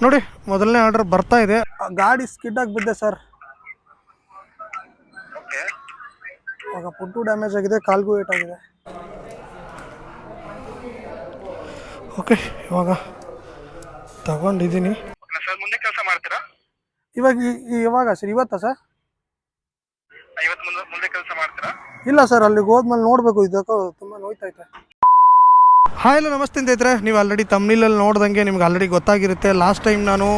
ನೋಡಿ ಮೊದಲನೇ ಆರ್ಡರ್ ಬರ್ತಾ ಇದೆ. ಗಾಡಿ ಸ್ಕಿಡ್ ಆಗಿ ಬಿದ್ದೆ ಸರ್ ಓಕೆ ಇವಾಗ ಫುಡ್ಡು ಡ್ಯಾಮೇಜ್ ಆಗಿದೆ ಕಾಲ್ಗೂ ಏಟ್ ಆಗಿದೆ. ಓಕೆ ಇವಾಗ ತಗೊಂಡಿದ್ದೀನಿ. ಸರ್ ಮುಂದೆ ಕೆಲಸ ಮಾಡ್ತೀರಾ? ಇವಾಗ ಇವಾಗ ಸರ್ ಇವತ್ತಾ ಸರ್ ಇವತ್ತು ಮುಂದೆ ಮುಂದೆ ಕೆಲಸ ಮಾಡ್ತೀರಾ? ಇಲ್ಲ ಸರ್ ಅಲ್ಲಿಗೆ ಹೋದ್ಮೇಲೆ ನೋಡಬೇಕು ಇದಕ್ಕೂ ತುಂಬ ನೋಯ್ತೈತೆ ಹಾಯ್ ಹಲೋ, ನಮಸ್ತೆ ಸ್ನೇಹಿತರೆ. ನೀವು ಆಲ್ರೆಡಿ ತಮ್ನಿಲಲ್ಲಿ ನೋಡ್ದಂಗೆ ನಿಮ್ಗೆ ಆಲ್ರೆಡಿ ಗೊತ್ತಾಗಿರುತ್ತೆ. ಲಾಸ್ಟ್ ಟೈಮ್ ನಾನು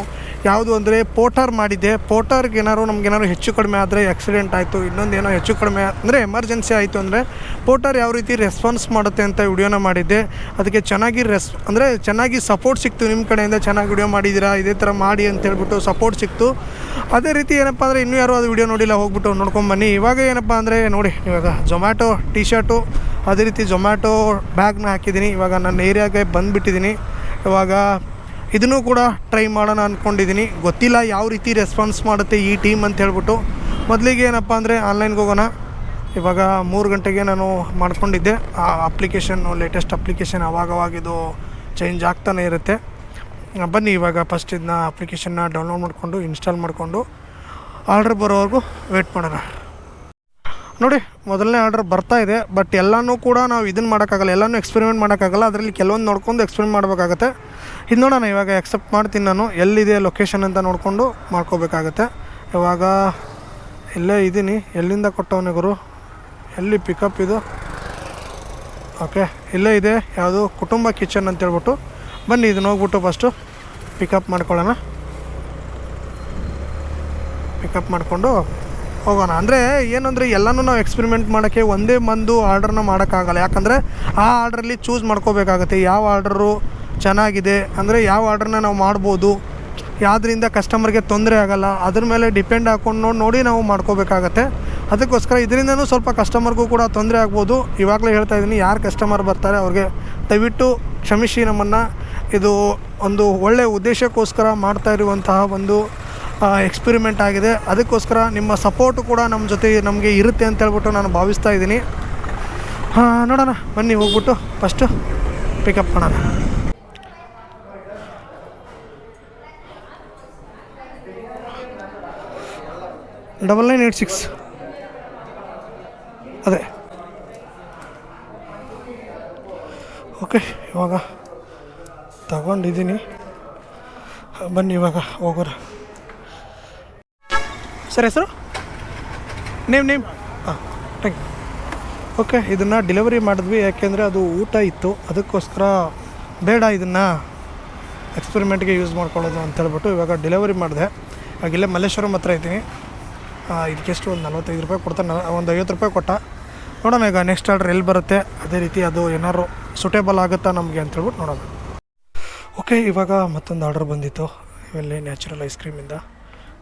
ಯಾವುದು ಅಂದರೆ ಪೋಟಾರ್ ಮಾಡಿದ್ದೆ. ಪೋಟಾರ್ಗೆ ಏನಾರು ನಮ್ಗೆ ಏನಾದ್ರು ಹೆಚ್ಚು ಕಡಿಮೆ ಆದರೆ ಆಕ್ಸಿಡೆಂಟ್ ಆಯಿತು, ಇನ್ನೊಂದು ಏನೋ ಹೆಚ್ಚು ಕಡಿಮೆ ಅಂದರೆ ಎಮರ್ಜೆನ್ಸಿ ಆಯಿತು ಅಂದರೆ ಪೋಟಾರ್ ಯಾವ ರೀತಿ ರೆಸ್ಪಾನ್ಸ್ ಮಾಡುತ್ತೆ ಅಂತ ವಿಡಿಯೋನ ಮಾಡಿದ್ದೆ. ಅದಕ್ಕೆ ಚೆನ್ನಾಗಿ ರೆಸ್ ಅಂದರೆ ಚೆನ್ನಾಗಿ ಸಪೋರ್ಟ್ ಸಿಕ್ತು ನಿಮ್ಮ ಕಡೆಯಿಂದ. ಚೆನ್ನಾಗಿ ವಿಡಿಯೋ ಮಾಡಿದ್ದೀರಾ ಇದೇ ಥರ ಮಾಡಿ ಅಂತ ಹೇಳ್ಬಿಟ್ಟು ಸಪೋರ್ಟ್ ಸಿಕ್ತು. ಅದೇ ರೀತಿ ಏನಪ್ಪ ಅಂದರೆ ಇನ್ನೂ ಯಾರು ಅದು ವಿಡಿಯೋ ನೋಡಿಲ್ಲ, ಹೋಗ್ಬಿಟ್ಟು ನೋಡ್ಕೊಂಬನ್ನಿ ಇವಾಗ ಏನಪ್ಪ ಅಂದರೆ ನೋಡಿ, ಇವಾಗ ಜೊಮ್ಯಾಟೊ ಟಿ ಶರ್ಟು ಅದೇ ರೀತಿ ಜೊಮ್ಯಾಟೊ ಬ್ಯಾಗ್ನ ಹಾಕಿದ್ದೀನಿ. ಇವಾಗ ನನ್ನ ಏರಿಯಾಗೆ ಬಂದುಬಿಟ್ಟಿದ್ದೀನಿ. ಇವಾಗ ಇದನ್ನು ಕೂಡ ಟ್ರೈ ಮಾಡೋಣ ಅಂದ್ಕೊಂಡಿದ್ದೀನಿ ಗೊತ್ತಿಲ್ಲ ಯಾವ ರೀತಿ ರೆಸ್ಪಾನ್ಸ್ ಮಾಡುತ್ತೆ ಈ ಟೀಮ್ ಅಂತ ಹೇಳ್ಬಿಟ್ಟು. ಮೊದಲಿಗೆ ಏನಪ್ಪ ಅಂದರೆ ಆನ್ಲೈನ್ಗೆ ಹೋಗೋಣ. ಇವಾಗ ಮೂರು ಗಂಟೆಗೆ ನಾನು ಮಾಡ್ಕೊಂಡಿದ್ದೆ. ಆ ಅಪ್ಲಿಕೇಶನ್ನು ಲೇಟೆಸ್ಟ್ ಅಪ್ಲಿಕೇಶನ್ ಅವಾಗವಾಗ ಇದು ಚೇಂಜ್ ಆಗ್ತಾನೆ ಇರುತ್ತೆ. ಬನ್ನಿ, ಇವಾಗ ಫಸ್ಟ್ ಇದನ್ನ ಅಪ್ಲಿಕೇಶನ್ನ ಡೌನ್ಲೋಡ್ ಮಾಡಿಕೊಂಡು ಇನ್ಸ್ಟಾಲ್ ಮಾಡಿಕೊಂಡು ಆರ್ಡ್ರ್ ಬರೋವರೆಗೂ ವೇಟ್ ಮಾಡೋಣ. ನೋಡಿ, ಮೊದಲನೇ ಆರ್ಡರ್ ಬರ್ತಾ ಇದೆ ಬಟ್ ಎಲ್ಲನೂ ಕೂಡ ನಾವು ಇದನ್ನು ಮಾಡೋಕ್ಕಾಗಲ್ಲ, ಎಲ್ಲನೂ ಎಕ್ಸ್ಪೆರಿಮೆಂಟ್ ಮಾಡೋಕ್ಕಾಗಲ್ಲ, ಅದರಲ್ಲಿ ಕೆಲವೊಂದು ನೋಡ್ಕೊಂಡು ಎಕ್ಸ್ಪೆರಿಮೆಂಟ್ ಮಾಡಬೇಕಾಗತ್ತೆ. ಇದು ನೋಡೋಣ, ಇವಾಗ ಎಕ್ಸೆಪ್ಟ್ ಮಾಡ್ತೀನಿ ನಾನು, ಎಲ್ಲಿದೆ ಲೊಕೇಶನ್ ಅಂತ ನೋಡಿಕೊಂಡು ಮಾಡ್ಕೋಬೇಕಾಗತ್ತೆ. ಇವಾಗ ಇಲ್ಲೇ ಇದ್ದೀನಿ, ಎಲ್ಲಿಂದ ಕೊಟ್ಟವನೇ ಗುರು? ಎಲ್ಲಿ ಪಿಕಪ್ ಇದು? ಓಕೆ ಇಲ್ಲೇ ಇದೆ, ಯಾವುದು? ಕುಟುಂಬ ಕಿಚನ್ ಅಂತ ಹೇಳ್ಬಿಟ್ಟು. ಬನ್ನಿ ಇದನ್ನ ಹೋಗ್ಬಿಟ್ಟು ಫಸ್ಟು ಪಿಕಪ್ ಮಾಡ್ಕೊಳ್ಳೋಣ. ಪಿಕಪ್ ಮಾಡಿಕೊಂಡು ಹೋಗೋಣ. ಅಂದರೆ ಏನು ಅಂದರೆ ಎಲ್ಲನೂ ನಾವು ಎಕ್ಸ್ಪೆರಿಮೆಂಟ್ ಮಾಡೋಕ್ಕೆ ಒಂದೇ ಮಂದು ಆರ್ಡ್ರನ್ನ ಮಾಡೋಕ್ಕಾಗಲ್ಲ. ಯಾಕಂದರೆ ಆ ಆರ್ಡ್ರಲ್ಲಿ ಚೂಸ್ ಮಾಡ್ಕೋಬೇಕಾಗತ್ತೆ. ಯಾವ ಆರ್ಡ್ರು ಚೆನ್ನಾಗಿದೆ, ಅಂದರೆ ಯಾವ ಆರ್ಡ್ರನ್ನ ನಾವು ಮಾಡ್ಬೋದು, ಯಾವುದರಿಂದ ಕಸ್ಟಮರ್ಗೆ ತೊಂದರೆ ಆಗಲ್ಲ, ಅದ್ರ ಮೇಲೆ ಡಿಪೆಂಡ್ ಹಾಕೊಂಡು ನೋಡಿ ನೋಡಿ ನಾವು ಮಾಡ್ಕೋಬೇಕಾಗತ್ತೆ. ಅದಕ್ಕೋಸ್ಕರ ಇದರಿಂದನೂ ಸ್ವಲ್ಪ ಕಸ್ಟಮರ್ಗೂ ಕೂಡ ತೊಂದರೆ ಆಗ್ಬೋದು. ಇವಾಗಲೇ ಹೇಳ್ತಾ ಇದ್ದೀನಿ ಯಾರು ಕಸ್ಟಮರ್ ಬರ್ತಾರೆ ಅವ್ರಿಗೆ ದಯವಿಟ್ಟು ಕ್ಷಮಿಸಿ ನಮ್ಮನ್ನು. ಇದು ಒಂದು ಒಳ್ಳೆಯ ಉದ್ದೇಶಕ್ಕೋಸ್ಕರ ಮಾಡ್ತಾ ಇರುವಂತಹ ಒಂದು ಎಕ್ಸ್ಪೆರಿಮೆಂಟ್ ಆಗಿದೆ. ಅದಕ್ಕೋಸ್ಕರ ನಿಮ್ಮ ಸಪೋರ್ಟು ಕೂಡ ನಮ್ಮ ಜೊತೆ ನಮಗೆ ಇರುತ್ತೆ ಅಂತ ಹೇಳ್ಬಿಟ್ಟು ನಾನು ಭಾವಿಸ್ತಾ ಇದ್ದೀನಿ. ಹಾಂ, ನೋಡೋಣ. ಬನ್ನಿ, ಹೋಗ್ಬಿಟ್ಟು ಫಸ್ಟು ಪಿಕಪ್ ಮಾಡೋಣ. ಡಬಲ್ ನೈನ್ ಏಯ್ಟ್ ಸಿಕ್ಸ್ ಅದೇ. ಓಕೆ ಇವಾಗ ತಗೊಂಡಿದ್ದೀನಿ. ಬನ್ನಿ, ಇವಾಗ ಹೋಗೋಣ. ಸರ್ ಹೆಸರು? ನೇಮ್ ನೇಮ್ ಹಾಂ ಥ್ಯಾಂಕ್ ಯು ಓಕೆ ಇದನ್ನು ಡೆಲಿವರಿ ಮಾಡಿದ್ವಿ, ಯಾಕೆಂದರೆ ಅದು ಊಟ ಇತ್ತು. ಅದಕ್ಕೋಸ್ಕರ ಬೇಡ ಇದನ್ನು ಎಕ್ಸ್ಪೆರಿಮೆಂಟ್ಗೆ ಯೂಸ್ ಮಾಡ್ಕೊಳ್ಳೋದು ಅಂತ ಹೇಳ್ಬಿಟ್ಟು ಇವಾಗ ಡೆಲಿವರಿ ಮಾಡಿದೆ. ಇವಾಗ ಇಲ್ಲೇ ಮಲ್ಲೇಶ್ವರಂ ಹತ್ರ ಇದ್ದೀನಿ. ಇದಕ್ಕೆಷ್ಟು ಒಂದು ನಲ್ವತ್ತೈದು ರೂಪಾಯಿ ಕೊಡ್ತಾನೆ ಒಂದು ಐವತ್ತು ರೂಪಾಯಿ ಕೊಟ್ಟ. ನೋಡೋಣ ಈಗ ನೆಕ್ಸ್ಟ್ ಆರ್ಡ್ರ್ ಎಲ್ಲಿ ಬರುತ್ತೆ. ಅದೇ ರೀತಿ ಅದು ಏನಾದ್ರು ಸೂಟೇಬಲ್ ಆಗುತ್ತಾ ನಮಗೆ ಅಂತ ಹೇಳ್ಬಿಟ್ಟು ನೋಡೋಣ. ಓಕೆ ಇವಾಗ ಮತ್ತೊಂದು ಆರ್ಡರ್ ಬಂದಿತ್ತು. ಇವೆಲ್ಲೇ ನ್ಯಾಚುರಲ್ ಐಸ್ ಕ್ರೀಮಿಂದ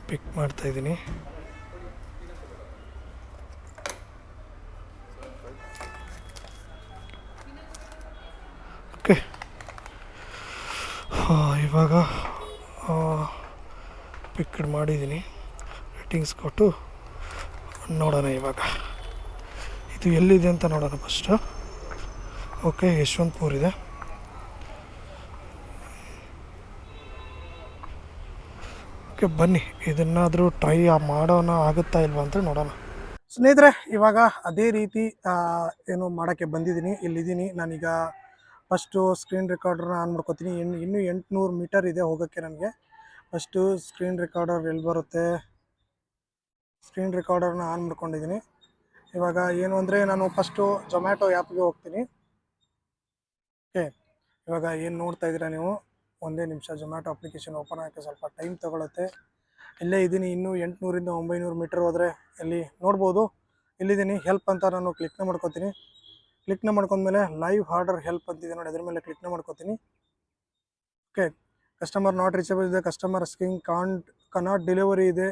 ಪಿಕ್ ಮಾಡ್ತಾ ಮಾಡ್ತಾಯಿದ್ದೀನಿ ಓಕೆ ಇವಾಗ ಪಿಕ್ ಮಾಡಿದ್ದೀನಿ. ರೇಟಿಂಗ್ಸ್ ಕೊಟ್ಟು ನೋಡೋಣ ಇವಾಗ. ಇದು ಎಲ್ಲಿದೆ ಅಂತ ನೋಡೋಣ ಫಸ್ಟು ಓಕೆ ಯಶವಂತಪುರ ಇದೆ. ಓಕೆ ಬನ್ನಿ. ಇದನ್ನಾದರೂ ಟ್ರೈ ಮಾಡೋಣ, ಆಗುತ್ತಾ ಇಲ್ವಾ ಅಂತ ನೋಡೋಣ. ಸ್ನೇಹಿತರೆ, ಇವಾಗ ಅದೇ ರೀತಿ ಏನು ಮಾಡೋಕ್ಕೆ ಬಂದಿದ್ದೀನಿ. ಇಲ್ಲಿದ್ದೀನಿ. ನಾನೀಗ ಫಸ್ಟು ಸ್ಕ್ರೀನ್ ರೆಕಾರ್ಡರ್ನ ಆನ್ ಮಾಡ್ಕೋತೀನಿ. ಇನ್ನು, ಇನ್ನೂ ಎಂಟುನೂರು ಮೀಟರ್ ಇದೆ ಹೋಗೋಕ್ಕೆ ನನಗೆ. ಫಸ್ಟು ಸ್ಕ್ರೀನ್ ರೆಕಾರ್ಡರ್ ಎಲ್ಲಿ ಬರುತ್ತೆ? ಸ್ಕ್ರೀನ್ ರೆಕಾರ್ಡರ್ನ ಆನ್ ಮಾಡ್ಕೊಂಡಿದ್ದೀನಿ. ಇವಾಗ ಏನು ಅಂದರೆ, ನಾನು ಫಸ್ಟು ಜೊಮ್ಯಾಟೊ ಆ್ಯಪ್ಗೆ ಹೋಗ್ತೀನಿ. ಓಕೆ ಇವಾಗ ಏನು ನೋಡ್ತಾ ಇದ್ದೀರಾ ನೀವು? ಒಂದೇ ನಿಮಿಷ ಜೊಮ್ಯಾಟೊ ಅಪ್ಲಿಕೇಶನ್ ಓಪನ್ ಆಗೋಕ್ಕೆ ಸ್ವಲ್ಪ ಟೈಮ್ ತೊಗೊಳುತ್ತೆ. ಇಲ್ಲೇ ಇದ್ದೀನಿ, ಇನ್ನೂ ಎಂಟುನೂರಿಂದ ಒಂಬೈನೂರು ಮೀಟರ್ ಹೋದರೆ ಇಲ್ಲಿ ನೋಡ್ಬೋದು. ಇಲ್ಲಿದ್ದೀನಿ ಹೆಲ್ಪ್ ಅಂತ ನಾನು ಕ್ಲಿಕ್ನ ಮಾಡ್ಕೊತೀನಿ. ಕ್ಲಿಕ್ನ ಮಾಡ್ಕೊಂಡ್ಮೇಲೆ ಲೈವ್ ಆರ್ಡರ್ ಹೆಲ್ಪ್ ಅಂತಿದೆ ನೋಡಿ, ಅದ್ರ ಮೇಲೆ ಕ್ಲಿಕ್ನ ಮಾಡ್ಕೋತೀನಿ. ಓಕೆ ಕಸ್ಟಮರ್ ನಾಟ್ ರೀಚಬಲ್ ಇದೆ ಕಸ್ಟಮರ್ ಸ್ಕಿಂಗ್ ಕಾಂಟ್ ಕನಾಟ್ ಡೆಲಿವರಿ ಇದೆ.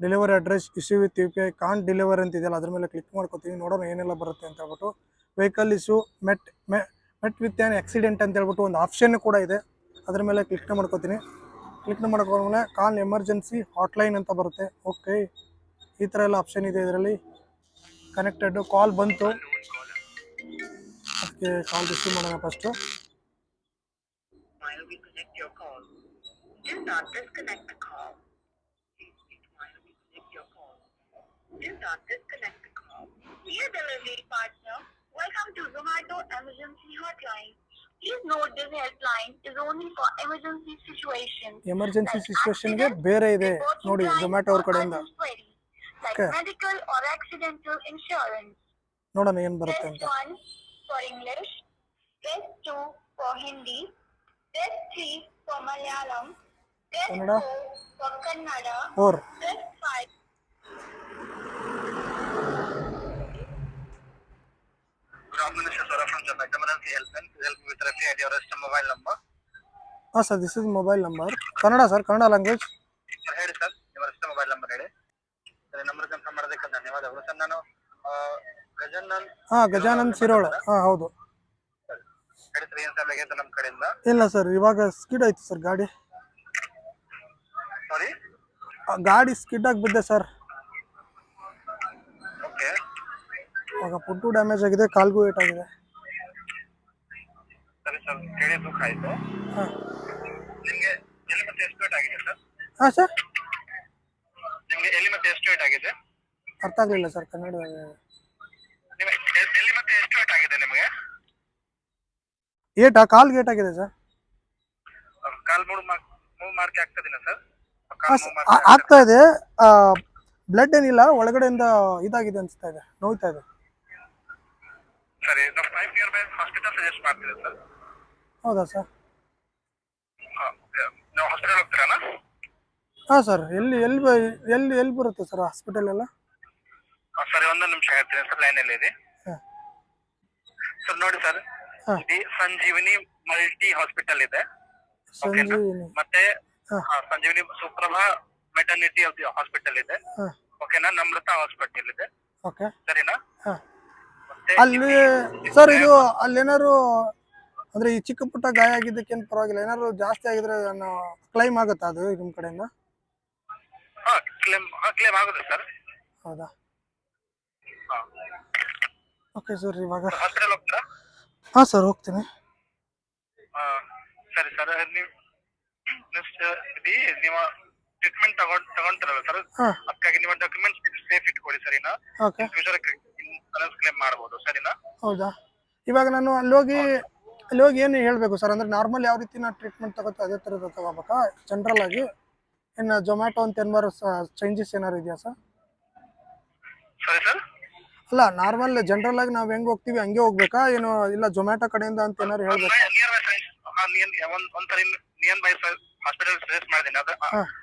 Delivery address issue with U P I can't delivery ಅಂತ ಇದೆಯಲ್ಲ ಅದ್ರ ಮೇಲೆ ಕ್ಲಿಕ್ ಮಾಡ್ಕೊತೀನಿ. ನೋಡೋಣ ಏನೆಲ್ಲ ಬರುತ್ತೆ ಅಂತ ಹೇಳ್ಬಿಟ್ಟು. Vehicle issue met met with an accident ಅಂತ ಹೇಳ್ಬಿಟ್ಟು ಒಂದು ಆಪ್ಷನ್ ಕೂಡ ಇದೆ. ಅದ್ರ ಮೇಲೆ ಕ್ಲಿಕ್ನ ಮಾಡ್ಕೊತೀನಿ ಕ್ಲಿಕ್ನ ಮಾಡ್ಕೊಂಡ್ಮೇಲೆ ಕಾಲ್ ಎಮರ್ಜೆನ್ಸಿ ಹಾಟ್ಲೈನ್ ಅಂತ ಬರುತ್ತೆ ಓಕೆ ಈ ಥರ ಎಲ್ಲ ಆಪ್ಷನ್ ಇದೆ ಇದರಲ್ಲಿ ಕನೆಕ್ಟೆಡ್ ಕಾಲ್ ಬಂತು ಅದಕ್ಕೆ ಕಾಲ್ ರಿಸೀವ್ ಮಾಡೋಣ first I will connect your call. not disconnect the call. Please be quiet to connect your call. Do not disconnect the call. Dear delivery partner, welcome to Zomato Emergency Hotline. Please note this helpline is only for emergency situations. Emergency like ಸಿಚುವೇಶನ್ಗೆ accident, ಬೇರೆ ಇದೆ reporting ನೋಡಿ crime, Zomato ಅವ್ರ or ಕಡೆಯಿಂದ urgent queries, like Okay. medical or accidental insurance. ನೋಡೋಣ ಏನು ಬರುತ್ತೆ Press ಅಂತ 1 for English, press 2 for Hindi, press 3 for Malayalam, press Kannada. 4 for Kannada, or press 5 Good afternoon, this is Sora from Zomato Emergency Helpline. Please help me. With referee ID or register mobile number. ಹಾಂ sir this is mobile number Kannada sir Kannada language sir ಹೇಳಿ sir ನಿಮ್ಮ ರಸ್ತೆ mobile number ಹೇಳಿ sir number confirm ಮಾಡೋದಕ್ಕೆ ಧನ್ಯವಾದಗಳು sir ನಾನು ಆ, ಗಜಾನನ್ ಹಾಂ ಗಜಾನಂದ್ ಶಿರೋಳ ಹಾಂ ಹೌದು. ಹೇಳಿ ಸರ್ ಏನು ಸರ್ ಬೇಕಿತ್ತು ನಮ್ಮ ಕಡೆಯಿಂದ. ಇಲ್ಲ ಸರ್ ಇವಾಗ ಸ್ಕಿಡ್ ಆಯ್ತು ಸರ್ ಗಾಡಿ. ಸಾರಿ ಆ, ಗಾಡಿ ಸ್ಕಿಡ್ ಆಗಿ ಬಿದ್ದೆ ಸರ್ ಓಕೆ ಇವಾಗ ಫುಡ್ಡು ಡ್ಯಾಮೇಜ್ ಆಗಿದೆ ಕಾಲ್ಗೂ ಏಟ್ ಆಗಿದೆ. ಸರಿ ಸರ್ ಕೇಳಿ ದುಃಖ ಆಯಿತು. ಹಾಂ. ನಿಮಗೆ ಎಲ್ಲಿ ಮತ್ತೆ ಎಷ್ಟು ವೇಟ್ ಆಗಿದೆ ಸರ್? ಹಾಂ ಸರ್ ನಿಮಗೆ ಎಲ್ಲಿ ಮತ್ತೆ ಎಷ್ಟು ವೇಟ್ ಆಗಿದೆ? ಅರ್ಥ ಆಗಲಿಲ್ಲ ಸರ್ ಕನ್ನಡ ನಿಮಗೆ ಎಲ್ಲಿ ಮತ್ತೆ ಎಷ್ಟು ವೇಟ್ ಆಗಿದೆ ನಿಮಗೆ? ಏಟಾ ಕಾಲ್ ಏಟ್ ಆಗಿದೆ ಸರ್ ಕಾಲ್ ಮೂರು ಮಾರ್ಕ್ ಮೂವ್ ಮಾರ್ಕ್ ಸರ್? ಹಾಂ ಕಾಲ್ ಸರ್ ಮೂವ್ ಮಾರ್ಕ್ ಆಗ್ತಾ ಇದೆ. ಬ್ಲಡ್ ಏನಿಲ್ಲ ಒಳಗಡೆಯಿಂದ ಇದಾಗಿದೆ ಅನಿಸ್ತಾ ಇದೆ ನೋಯ್ತಾ ಇದೆ. ಸರಿ ನಮ್ಮ five nearby hospital suggest ಮಾಡ್ತೀವಿ ಸರ್ ಹೌದಾ ಸರ್ ಹಾಂ ನಾವು ಹಾಸ್ಪಿಟಲ್ ಹೋಗ್ತೀರಾ ಹಾಂ ಸರ್ ಎಲ್ಲಿ ಎಲ್ಲಿ ಬ- ಎಲ್ಲಿ ಎಲ್ಲಿ ಬರುತ್ತೆ ಸರ್ ಹಾಸ್ಪಿಟಲ್ ಎಲ್ಲ? ಸರಿ ಒಂದು ನಿಮಿಷ ಹೇಳ್ತೀನಿ ಸರ್ ಲೈನಲ್ಲಿ ಇದೆ ಹಾಂ. ಸರ್ ನೋಡಿ ಸರ್ ಹಾಂ. ಸಂಜೀವಿನಿ ಮಲ್ಟಿ ಹಾಸ್ಪಿಟಲ್ ಇದೆ. ಓಕೆನಾ ಸಂಜೀವಿನಿ. ಮತ್ತೆ ಹಾಂ. ಹಾ, ಸಂಜೀವಿನಿ ಸುಪ್ರಭಾ ಮೆಟರ್ನಿಟಿ ಹಾಸ್ಪಿಟಲ್ ಇದೆ. ಹಾಂ. ಓಕೆನಾ ನಮ್ರತಾ ಹಾಸ್ಪಿಟಲ್ ಇದೆ. ಓಕೆ ಸರಿನಾ? ಹಾಂ. ಅಲ್ಲಿ ಸರ್ ಇದು ಅಲ್ಲಿ ಏನಾದ್ರು ಅಂದ್ರೆ ಈ ಚಿಕ್ಕ ಪುಟ್ಟ ಗಾಯ ಆಗಿದ್ದಕ್ಕೇನು ಪರವಾಗಿಲ್ಲ. ಏನಾದ್ರು ಜಾಸ್ತಿ ಆಗಿದ್ರೆ ನಾನು ಕ್ಲೈಮ್ ಆಗುತ್ತಾ ಅದು ನಿಮ್ಮ ಕಡೆಯಿಂದ? ಹಾ ಕ್ಲೇಮ್ ಹಾ ಕ್ಲೇಮ್ ಆಗುತ್ತೆ ಸರ್. ಹೌದಾ? ಓಕೆ ಸರ್ ಇವಾಗ. ಹಾಸ್ಪಿಟಲ್ ಹೋಗ್ತೀರಾ? ಹಾ ಸರ್ ಹೋಗ್ತೀನಿ. ಹಾ ಸರಿ ಸರ್ ನೀವು ಇದು ನೀವು ಟ್ರೀಟ್ಮೆಂಟ್ ತಗೊಂಡ್ ತಗೊಂತೀರಲ್ಲ ಸರ್? ಹಾಂ. ಅದಕ್ಕಾಗಿ ನಿಮ್ಮ ಡಾಕ್ಯುಮೆಂಟ್ಸ್ ಸೇಫ್ ಇಟ್ಕೊಳ್ಳಿ ಸರಿನಾ ಓಕೆ ಫ್ಯೂಚರ್ ಇನ್ಸೂರೆನ್ಸ್ ಕ್ಲೇಮ್ ಮಾಡ್ಬೋದು ಸರಿನಾ? ಹೌದಾ? ಇವಾಗ ನಾನು ಅಲ್ಲಿ ಹೋಗಿ ಅಲ್ಲಿ ಹೋಗಿ ಏನು ಹೇಳಬೇಕು ಸರ್? ಅಂದ್ರೆ ನಾರ್ಮಲ್ ಯಾವ ರೀತಿ ನಾನು ಟ್ರೀಟ್ಮೆಂಟ್ ತಗೋತಾ ಅದೇ ಥರದ ತಗೋಬೇಕಾ? ಜನರಲ್ ಆಗಿ? ಇನ್ನು ಜೊಮ್ಯಾಟೊ ಅಂತ ಏನಾರು ಚೇಂಜಸ್ ಏನಾರು ಇದೆಯಾ ಸರ್? ಸರಿ ಸರ್ ಅಲ್ಲ ನಾರ್ಮಲ್ ಜನರಲ್ ಆಗಿ ನಾವು ಹೆಂಗೆ ಹೋಗ್ತೀವಿ ಹಂಗೆ ಹೋಗ್ಬೇಕಾ? ಏನು ಇಲ್ಲ ಜೊಮ್ಯಾಟೊ ಕಡೆಯಿಂದ ಅಂತ ಏನಾರು ಹೇಳ್ಬೇಕು? ನಿಯರ್ ಬೈ ಸೈನ್ಸ್ ಒಂದ್ ಒಂದ್ಸರಿ ನಿಯರ್ ಬೈ ಹಾಸ್ಪಿಟಲ್ ಸಜೆಸ್ಟ್ ಮಾಡಿದ್ದೀನಿ ಅದ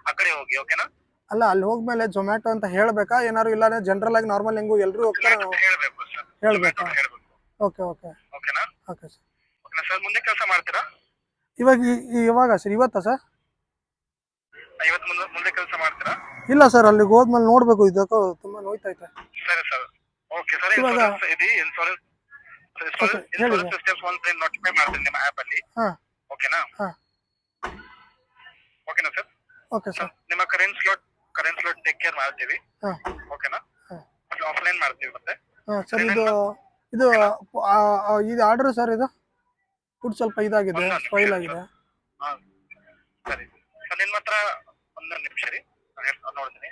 ಆ ಕಡೆ ಹೋಗಿ ಓಕೆನಾ ಅಲ್ಲ ಅಲ್ಲಿ ಹೋಗ್ಮೇಲೆ ಜೊಮ್ಯಾಟೊ ಅಂತ ಹೇಳ್ಬೇಕಾ? ಏನಾರು ಇಲ್ಲ ಜನರಲ್ ಆಗಿ ನಾರ್ಮಲ್ ಹೆಂಗು ಎಲ್ಲರೂ ಹೋಗ್ತಾರೆ? ಹೇಳ್ಬೇಕು ಸರ್ ಹೇಳ್ಬೇಕಾ? ಹೇಳ್ಬೇಕು. ಓಕೆ ಓಕೆ ಓಕೆನಾ ಓಕೆ ಸರ್ ಓಕೆನಾ ಸರ್ ಮುಂದೆ ಕೆಲಸ ಮಾಡ್ತೀರಾ? ಇವಾಗ ಈ- ಈ- ಇವಾಗ ಸರ್ ಇವತ್ತಾ ಸರ್ ಇವತ್ತು ಮುಂದೆ ಮುಂದೆ ಕೆಲಸ ಮಾಡ್ತೀರಾ? ಇಲ್ಲ ಸರ್ ಅಲ್ಲಿಗೆ ಹೋದ್ಮೇಲೆ ನೋಡ್ಬೇಕು ಇದಕ್ಕೋ ತುಂಬಾ ನೋಯ್ತೈತೆ ಸರಿ ಸರ್ ಓಕೆ ಸರ್ ಇವಾಗ- ಇನ್ಶೂರೆನ್ಸ್ ಇದೆ? ಇನ್ಶೂರೆನ್ಸ್ Okay, ಹೇಳಿ. ಇನ್ಶೂರೆನ್ಸ್ ಒಂದು ನೋಟಿಫೈ ಮಾಡ್ತೀನಿ ನಿಮ್ಮ ಆ್ಯಪ್ ಅಲ್ಲಿ. ಹಾಂ. ಓಕೆನಾ ಹಾಂ. ಓಕೆನಾ ಸರ್ ಓಕೆ ಸರ್ ನಿಮ್ಮ current slot current load take care ಮಾಡ್ತೀವಿ. ಹಾಂ. ಓಕೆನಾ ಆಫ್ಲೈನ್ ಮಾಡ್ತೀವಿ ಮತ್ತೆ. ಹಾಂ ಸರ್ ಇದು ಇದು ಆ, ಆ, ಇದು ಆರ್ಡ್ರ್ ಸರ್ ಇದು? ಫುಡ್ ಸ್ವಲ್ಪ ಇದಾಗಿದೆ ಫೈಲ್ ಆಗಿದೆ. ಹಾ. ಸರಿ. ಸರ್ ನಿಮ್ಮ ಹತ್ರ ಒಂದೊಂದು ನಿಮಿಷ ರೀ. ನಾನ್ ಹೇಳ್- ನೋಡ್ತೀನಿ.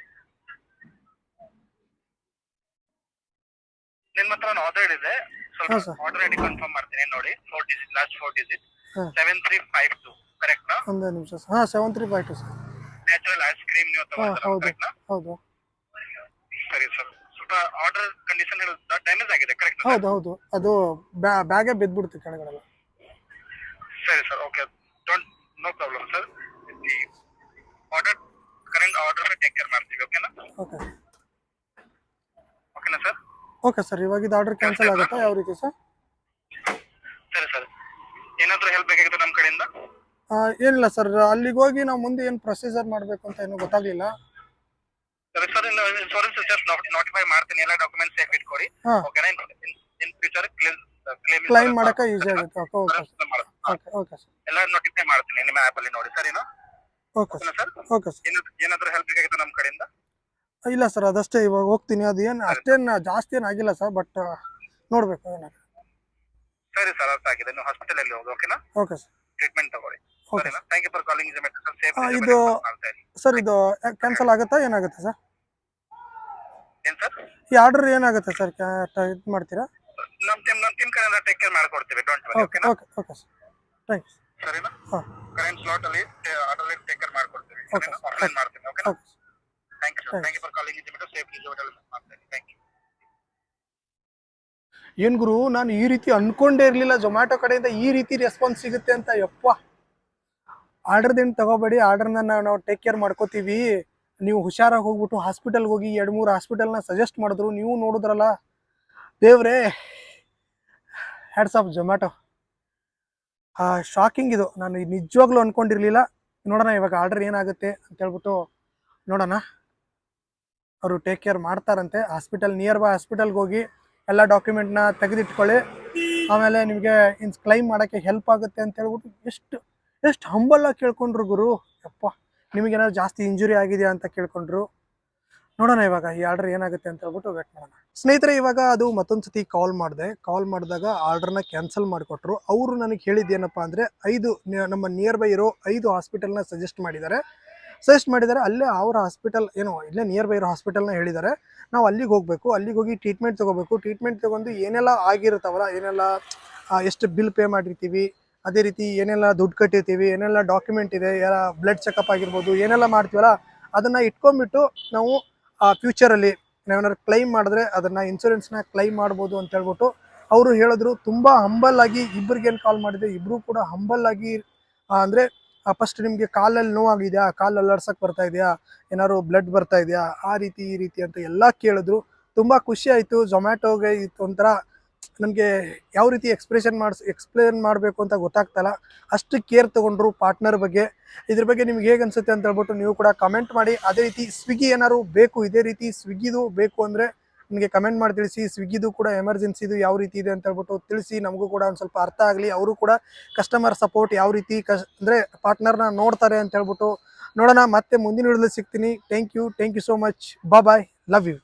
ನಿಮ್ಮ ಹತ್ರ ಒಂದು ಆರ್ಡರ್ ಇದೆ. ಹಾಂ, ಸ್ವಲ್ಪ. ಆರ್ಡರ್ ಐಡಿ ಕನ್ಫರ್ಮ್ ಮಾಡ್ತೀನಿ ನೋಡಿ. Four digit last four digit ಹಾಂ. ಸೆವೆನ್ ತ್ರೀ ಫೈವ್ ಟು ಕರೆಕ್ಟ್ನಾ ಒಂದೇ ನಿಮಿಷ ಸರ್. ಹಾಂ seven three five two sir. Natural ice cream ನೀವು ತಗೊಳ್ತೀರಾ ಹೌದು ಹೌದು. ಸರಿ ಸರ್. ಸ್ವಲ್ಪ ಆರ್ಡರ್ ಕಂಡೀಷನ್ ಡ್ಯಾಮೇಜ್ ಆಗಿದೆ ಕರೆಕ್ಟ್ ಹೌದು ಹೌದು. ಅದು ಬ್ಯಾಗೇ ಬಿದ್ದುಬಿಡ್ತು ಕೆಳಗಡೆಲ್ಲ. ಸರಿ sir okay don't no problem sir order current order take care ಮಾಡ್ತೀವಿ ಓಕೆನಾ ಓಕೆ ಓಕೆನಾ ಸರ್ ಓಕೆ ಸರ್ ಇವಾಗ ಇದು ಆರ್ಡರ್ ಕ್ಯಾನ್ಸಲ್ ಆಗುತ್ತಾ? ಯಾವ ರೀತಿ ಸರ್ ಸರಿ ಸರ್. ಏನಾದರೂ ಹೆಲ್ಪ್ ಬೇಕಾಗಿತ್ತು ನಮ್ಮ ಕಡೆಯಿಂದ? ಏನಿಲ್ಲ ಸರ್ ಅಲ್ಲಿಗೆ ಹೋಗಿ ನಾವು ಮುಂದೆ ಏನು ಪ್ರೊಸೀಜರ್ ಮಾಡಬೇಕು ಅಂತ ಏನು ಗೊತ್ತಾಗಲಿಲ್ಲ. ಸರಿ ಸರ್ ಇನ್ಶೂರೆನ್ಸ್ ಜಸ್ಟ್ ನೋಟಿಫೈ ಮಾಡ್ತೀನಿ. ಎಲ್ಲ ಡಾಕ್ಯುಮೆಂಟ್ಸ್ ಸೇಫ್ ಇಟ್ಕೊಡಿ. ಹಾಂ. ಓಕೆನಾ ಇನ್ ಫ್ಯೂಚರ್ ಕ್ಲೇಮ್ ಕ್ಲೇಮ್ ಮಾಡಕ್ಕೆ ಯೂಸ್ ಆಗುತ್ತೆ. Okay okay okay okay sir ಎಲ್ಲ ನೋಟಿಫೈ ಮಾಡ್ತೀನಿ ನಿಮ್ಮ ಆ್ಯಪ್ ಅಲ್ಲಿ ನೋಡಿ. ಸರಿನಾ ಓಕೆ ಓಕೆನಾ ಸರ್ ಸರ್ ಓಕೆ ಸರ್ ಏನಾದ್ರು ಏನಾದರೂ ಹೆಲ್ಪ್ ಬೇಕಾಗಿತ್ತು ನಮ್ಮ ಕಡೆಯಿಂದ? ಇಲ್ಲ ಸರ್ ಅದಷ್ಟೇ ಇವಾಗ ಹೋಗ್ತೀನಿ. ಅದು ಏನು ಅಷ್ಟೇನು ಜಾಸ್ತಿ ಏನು ಆಗಿಲ್ಲ ಸರ್ ಬಟ್ ನೋಡಬೇಕು ಏನಾಗುತ್ತೆ ಸರಿ ಸರ್ ಅರ್ಥ ಆಗಿದೆ. ನೀವು ಹಾಸ್ಪಿಟಲ್ ಅಲ್ಲಿ ಹೋಗಿ ಓಕೆನಾ ಓಕೆ ಸರ್ ಟ್ರೀಟ್ಮೆಂಟ್ ತಗೊಳ್ಳಿ. ಓಕೆ ಸರಿನಾ thank you for calling Zomato sir safe ಇದು- ಸರ್ ಇದು ಕ್ಯಾನ್ಸಲ್ ಆಗುತ್ತಾ ಏನಾಗುತ್ತೆ ಸರ್? ಏನ್ ಸರ್? ಈ ಆರ್ಡರ್ ಏನಾಗುತ್ತೆ ಸರ್ ಇದು ಮಾಡ್ತೀರಾ? ನಮ್ ಟೀಮ್ ನಮ್ ಟೀಮ್ ಕಡೆಯಿಂದ ಟೇಕ್ ಕೇರ್ ಮಾಡ್ಕೊಡ್ತೀವಿ. Don't worry okay okay okay sir thanks ಸರಿನಾ ಹಾಂ. ಕರೆಂಟ್ ಸ್ಲಾಟ್ ಅಲ್ಲಿ ಆರ್ಡರ್ ಟೇಕ್ ಕೇರ್ ಮಾಡ್ಕೊಡ್ತೀವಿ. ಓಕೆ ಸರಿನಾ? ಆಫ್ಲೈನ್ ಮಾಡ್ತೀನಿ okay thank you sir. Thank you for calling Zomato safe Zomato ಮಾಡ್ತೀನಿ ಥ್ಯಾಂಕ್ ಯು ಏನು ಗುರು ನಾನು ಈ ರೀತಿ ಅನ್ಕೊಂಡೇ ಇರಲಿಲ್ಲ. ಜೊಮ್ಯಾಟೊ ಕಡೆಯಿಂದ ಈ ರೀತಿ ರೆಸ್ಪಾನ್ಸ್ ಸಿಗುತ್ತೆ ಅಂತ ಯಪ್ಪ. ಆರ್ಡರ್ದೇನು ತಗೋಬೇಡಿ. ಆರ್ಡರ್ನ ನಾವು ಟೇಕ್ ಕೇರ್ ಮಾಡ್ಕೋತೀವಿ. ನೀವು ಹುಷಾರಾಗಿ ಹೋಗ್ಬಿಟ್ಟು ಹಾಸ್ಪಿಟಲ್ಗೆ ಹೋಗಿ ಎರಡು ಮೂರು ಹಾಸ್ಪಿಟಲ್ನ ಸಜೆಸ್ಟ್ ಮಾಡಿದ್ರು. ನೀವು ನೋಡಿದ್ರಲ್ಲ. ದೇವ್ರೇ ಹ್ಯಾಡ್ಸ್ ಆಫ್ ಜೊಮ್ಯಾಟೊ ಶಾಕಿಂಗ್ ಇದು. ನಾನು ನಿಜವಾಗ್ಲೂ ಅಂದ್ಕೊಂಡಿರಲಿಲ್ಲ ನೋಡೋಣ ಇವಾಗ ಆರ್ಡರ್ ಏನಾಗುತ್ತೆ ಅಂತ ಹೇಳ್ಬಿಟ್ಟು ನೋಡೋಣ. ಅವರು ಟೇಕ್ ಕೇರ್ ಮಾಡ್ತಾರಂತೆ. ಹಾಸ್ಪಿಟಲ್ ನಿಯರ್ ಬೈ ಹಾಸ್ಪಿಟಲ್ಗೆ ಹೋಗಿ ಎಲ್ಲ ಡಾಕ್ಯುಮೆಂಟ್ನ ತೆಗೆದಿಟ್ಕೊಳ್ಳಿ. ಆಮೇಲೆ ನಿಮಗೆ ಇನ್ಸ್ ಕ್ಲೈಮ್ ಮಾಡೋಕ್ಕೆ ಹೆಲ್ಪ್ ಆಗುತ್ತೆ ಅಂತ ಹೇಳ್ಬಿಟ್ಟು ಎಷ್ಟು ಎಷ್ಟು ಹಂಬಲ್ಲಾಗಿ ಕೇಳ್ಕೊಂಡ್ರು ಗುರು. ಯಪ್ಪ, ನಿಮಗೇನಾದ್ರು ಜಾಸ್ತಿ ಇಂಜುರಿ ಆಗಿದೆಯಾ ಅಂತ ಕೇಳ್ಕೊಂಡ್ರು. ನೋಡೋಣ ಇವಾಗ, ಈ ಆರ್ಡರ್ ಏನಾಗುತ್ತೆ ಅಂತ ಹೇಳ್ಬಿಟ್ಟು ವೇಟ್ ಮಾಡೋಣ. ಸ್ನೇಹಿತರೆ, ಇವಾಗ ಅದು ಮತ್ತೊಂದು ಸತಿ ಕಾಲ್ ಮಾಡಿದೆ. ಕಾಲ್ ಮಾಡಿದಾಗ ಆರ್ಡರ್ನ ಕ್ಯಾನ್ಸಲ್ ಮಾಡಿಕೊಟ್ರು. ಅವರು ನನಗೆ ಹೇಳಿದ್ದೇನಪ್ಪ ಅಂದರೆ, ಐದು ನಮ್ಮ ನಿಯರ್ ಬೈ ಇರೋ ಐದು ಹಾಸ್ಪಿಟಲ್ನ ಸಜೆಸ್ಟ್ ಮಾಡಿದ್ದಾರೆ. ಸಜೆಸ್ಟ್ ಮಾಡಿದ್ದಾರೆ, ಅಲ್ಲೇ ಅವರ ಹಾಸ್ಪಿಟಲ್ ಏನೋ, ಇಲ್ಲೇ ನಿಯರ್ ಬೈ ಇರೋ ಹಾಸ್ಪಿಟಲ್ನ ಹೇಳಿದ್ದಾರೆ. ನಾವು ಅಲ್ಲಿಗೆ ಹೋಗಬೇಕು, ಅಲ್ಲಿಗೆ ಹೋಗಿ ಟ್ರೀಟ್ಮೆಂಟ್ ತೊಗೋಬೇಕು. ಟ್ರೀಟ್ಮೆಂಟ್ ತೊಗೊಂಡು ಏನೆಲ್ಲ ಆಗಿರುತ್ತವಲ್ಲ, ಏನೆಲ್ಲ ಎಷ್ಟು ಬಿಲ್ ಪೇ ಮಾಡಿರ್ತೀವಿ ಅದೇ ರೀತಿ ಏನೆಲ್ಲ ದುಡ್ಡು ಕಟ್ಟಿರ್ತೀವಿ, ಏನೆಲ್ಲ ಡಾಕ್ಯುಮೆಂಟ್ ಇದೆ ಯಾರ ಬ್ಲಡ್ ಚೆಕಪ್ ಆಗಿರ್ಬೋದು, ಏನೆಲ್ಲ ಮಾಡ್ತೀವಲ್ಲ, ಅದನ್ನು ಇಟ್ಕೊಂಡ್ಬಿಟ್ಟು ನಾವು ಫ್ಯೂಚರಲ್ಲಿ ನಾವೇನಾದ್ರು ಕ್ಲೈಮ್ ಮಾಡಿದ್ರೆ ಅದನ್ನು ಇನ್ಶೂರೆನ್ಸ್ನ ಕ್ಲೈಮ್ ಮಾಡ್ಬೋದು ಅಂತ ಹೇಳ್ಬಿಟ್ಟು ಅವರು ಹೇಳಿದ್ರು. ತುಂಬ ಹಂಬಲ್ ಆಗಿ ಇಬ್ಬರಿಗೇನು ಕಾಲ್ ಮಾಡಿದೆ. ಇಬ್ಬರು ಕೂಡ ಹಂಬಲ್ ಆಗಿ ಅಂದರೆ ಫಸ್ಟ್ ನಿಮಗೆ ಕಾಲಲ್ಲಿ ನೋವಾಗಿದೆಯಾ? ಕಾಲು ಅಲ್ಲಾಡ್ಸಕ್ಕೆ ಬರ್ತಾ ಇದೆಯಾ? ಏನಾದ್ರು ಬ್ಲಡ್ ಬರ್ತಾ ಇದೆಯಾ? ಆ ರೀತಿ, ಈ ರೀತಿ ಅಂತ ಎಲ್ಲ ಕೇಳಿದ್ರು. ತುಂಬ ಖುಷಿ ಆಯಿತು. ಝೊಮ್ಯಾಟೋಗೆ ಒಂಥರ ನನಗೆ ಯಾವ ರೀತಿ ಎಕ್ಸ್ಪ್ರೆಷನ್ ಮಾಡಿಸ್ ಎಕ್ಸ್ಪ್ಲೇನ್ ಮಾಡಬೇಕು ಅಂತ ಗೊತ್ತಾಗ್ತಲ್ಲ, ಅಷ್ಟು ಕೇರ್ ತೊಗೊಂಡ್ರು ಪಾರ್ಟ್ನರ್ ಬಗ್ಗೆ. ಇದ್ರ ಬಗ್ಗೆ ನಿಮ್ಗೆ ಹೇಗೆ ಅನಿಸುತ್ತೆ ಅಂತ ಹೇಳ್ಬಿಟ್ಟು ನೀವು ಕೂಡ ಕಮೆಂಟ್ ಮಾಡಿ. ಅದೇ ರೀತಿ ಸ್ವಿಗ್ಗಿ ಏನಾದ್ರು ಬೇಕು, ಇದೇ ರೀತಿ ಸ್ವಿಗ್ಗಿದು ಬೇಕು ಅಂದರೆ ನನಗೆ ಕಮೆಂಟ್ ಮಾಡಿ ತಿಳಿಸಿ. ಸ್ವಿಗ್ಗಿದು ಕೂಡ ಎಮರ್ಜೆನ್ಸಿದು ಯಾವ ರೀತಿ ಇದೆ ಅಂತ ಹೇಳ್ಬಿಟ್ಟು ತಿಳಿಸಿ. ನಮಗೂ ಕೂಡ ಒಂದು ಸ್ವಲ್ಪ ಅರ್ಥ ಆಗಲಿ. ಅವರು ಕೂಡ ಕಸ್ಟಮರ್ ಸಪೋರ್ಟ್ ಯಾವ ರೀತಿ ಕಸ್, ಅಂದರೆ ಪಾರ್ಟ್ನರ್ನ ನೋಡ್ತಾರೆ ಅಂತ ಹೇಳ್ಬಿಟ್ಟು ನೋಡೋಣ. ಮತ್ತೆ ಮುಂದಿನ ವಿಡಿಯೋದಲ್ಲಿ ಸಿಗ್ತೀನಿ. Thank you thank you so much ಬಾ ಬಾಯ್ ಲವ್ ಯು